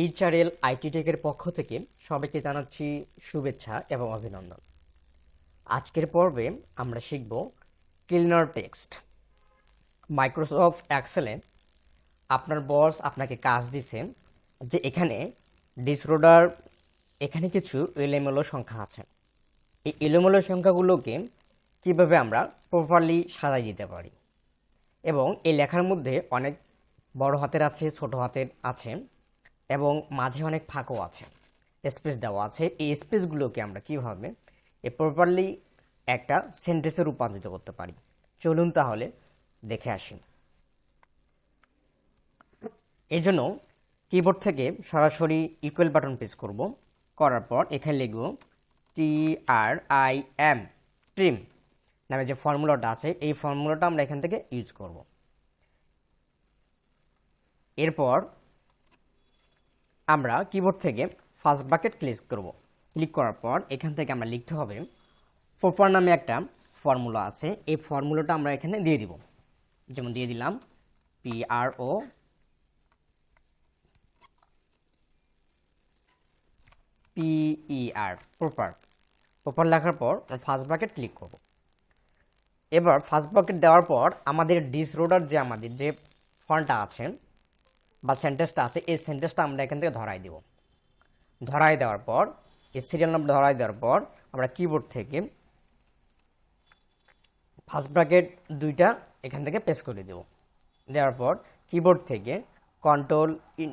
HRL IT টেকের পক্ষ থেকে সবাইকে জানাচ্ছি শুভেচ্ছা এবং অভিনন্দন। আজকের পর্বে আমরা শিখব ক্লিনার টেক্সট। মাইক্রোসফট, এক্সেলে আপনার বস আপনাকে কাজ দিছে যে এখানে ডিসরোডার, এখানে কিছু এলোমেলো সংখ্যা আছে। এই এলোমেলো সংখ্যাগুলোকে কীভাবে আমরা প্রপারলি সাজাই দিতে পারি? এবং এই লেখার মধ্যে অনেক বড় হাতের আছে, ছোট হাতের আছে। এবং মাঝে অনেক ফাঁকও আছে। স্পেস দেওয়া আছে। এই স্পেসগুলোকে আমরা কীভাবে এ প্রপারলি একটা সেন্টেন্সে রূপান্তরিত করতে পারি? চলুন তাহলে দেখে আসি। এই জন্য কিবোর্ড থেকে সরাসরি ইকুয়াল বাটন প্রেস করব। করার পর এখানে লিখব T R I M trim নামে যে ফর্মুলাটা আছে, এই ফর্মুলাটা আমরা এখান থেকে ইউজ করব। এরপর আমরা কিবোর্ড থেকে ফার্স্ট বাকেট ক্লিক করব। ক্লিক করার পর এখান থেকে আমরা লিখতে হবে প্রপার নামে একটা ফর্মুলা আছে, এই ফর্মুলাটা আমরা এখানে দিয়ে দিব। যেমন দিয়ে দিলাম P R O P E R proper proper লেখার পর ফার্স্ট বাকেট ক্লিক করব। এবার ফার্স্ট বাকেট দেওয়ার পর আমাদের ডিস ডিসরোডার যে আমাদের যে ফন্টটা আছে বা সেন্টেন্সটা আছে, এই সেন্টেন্সটা আমরা এখান থেকে ধরাই দেব। ধরাই দেওয়ার পর, এই সিরিয়াল নাম্বার ধরাই দেওয়ার পর, আমরা কিবোর্ড থেকে ফার্স্ট ব্র্যাকেট দুইটা এখান থেকে প্রেস করে দেব। দেওয়ার পর কিবোর্ড থেকে কন্ট্রোল ইন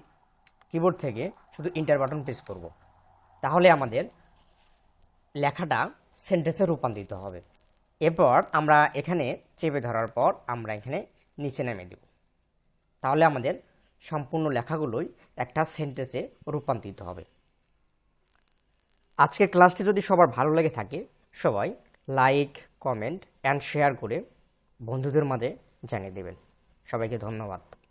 কিবোর্ড থেকে শুধু ইন্টার বাটন প্রেস করব। তাহলে আমাদের লেখাটা সেন্টেন্সে রূপান্তরিত হবে। এরপর আমরা এখানে চেপে ধরার পর আমরা এখানে নিচে নেমে দেব। তাহলে আমাদের সম্পূর্ণ লেখাগুলোই একটা সেন্টেন্সে রূপান্তরিত হবে। আজকের ক্লাসটি যদি সবার ভালো লেগে থাকে, সবাই লাইক কমেন্ট অ্যান্ড শেয়ার করে বন্ধুদের মাঝে জানিয়ে দেবেন। সবাইকে ধন্যবাদ।